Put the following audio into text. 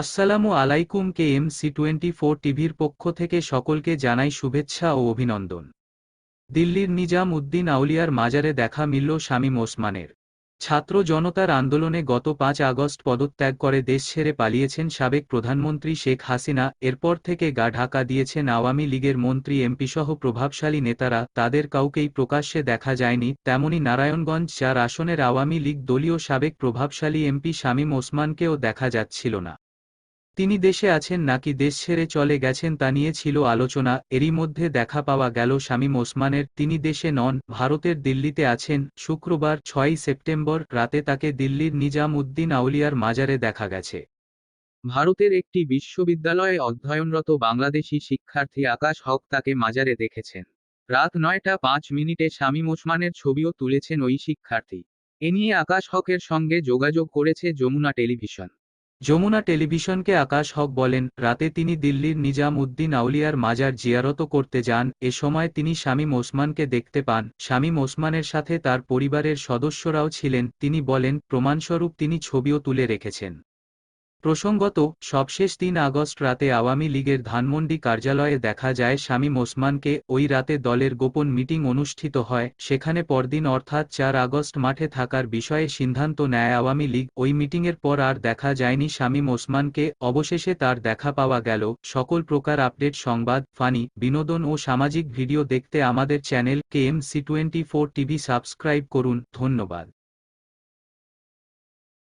আসসালামু আলাইকুম K M C twenty four টিভির পক্ষ থেকে সকলকে জানাই শুভেচ্ছা ও অভিনন্দন। দিল্লির নিজাম উদ্দিন আউলিয়ার মাজারে দেখা মিলল শামীম ওসমানের। ছাত্র জনতার আন্দোলনে গত পাঁচ আগস্ট পদত্যাগ করে দেশ ছেড়ে পালিয়েছেন সাবেক প্রধানমন্ত্রী শেখ হাসিনা, এরপর থেকে গা ঢাকা দিয়েছেন আওয়ামী লীগের মন্ত্রী এমপিসহ প্রভাবশালী নেতারা, তাদের কাউকেই প্রকাশ্যে দেখা যায়নি, তেমনি নারায়ণগঞ্জ চার আসনের আওয়ামী লীগ দলীয় সাবেক প্রভাবশালী এমপি শামীম ওসমানকেও দেখা যাচ্ছিল না। তিনি দেশে আছেন নাকি দেশ ছেড়ে চলে গেছেন তা নিয়ে ছিল আলোচনা, এরই মধ্যে দেখা পাওয়া গেল শামীম ওসমানের, তিনি দেশে নন, ভারতের দিল্লিতে আছেন, শুক্রবার, ছয়ই সেপ্টেম্বর রাতে তাকে দিল্লির নিজাম উদ্দিন আউলিয়ার মাজারে দেখা গেছে। ভারতের একটি বিশ্ববিদ্যালয়ে অধ্যয়নরত বাংলাদেশি শিক্ষার্থী আকাশ হক তাকে মাজারে দেখেছেন। রাত নয়টা পাঁচ মিনিটে শামীম ওসমানের ছবিও তুলেছেন ওই শিক্ষার্থী। এ নিয়ে আকাশ হকের সঙ্গে যোগাযোগ করেছে যমুনা টেলিভিশন। যমুনা টেলিভিশনকে আকাশ হক বলেন, রাতে তিনি দিল্লির নিজাম উদ্দিন আউলিয়ার মাজার জিয়ারত করতে যান, এ সময় তিনি শামীম ওসমানকে দেখতে পান। শামীম ওসমানের সাথে তার পরিবারের সদস্যরাও ছিলেন, তিনি বলেন, প্রমাণস্বরূপ তিনি ছবিও তুলে রেখেছেন। প্রসঙ্গত, সবশেষ তিন আগস্ট রাতে আওয়ামী লীগের ধানমন্ডি কার্যালয়ে দেখা যায় শামীম ওসমানকে ওই রাতে দলের গোপন মিটিং অনুষ্ঠিত হয়, সেখানে পরদিন অর্থাৎ চার আগস্ট মাঠে থাকার বিষয়ে সিদ্ধান্ত নেয় আওয়ামী লীগ। ওই মিটিংয়ের পর আর দেখা যায়নি শামীম ওসমানকে, অবশেষে তার দেখা পাওয়া গেল। সকল প্রকার আপডেট, সংবাদ, ফানি, বিনোদন ও সামাজিক ভিডিও দেখতে আমাদের channel K M C twenty four TV subscribe করুন। ধন্যবাদ।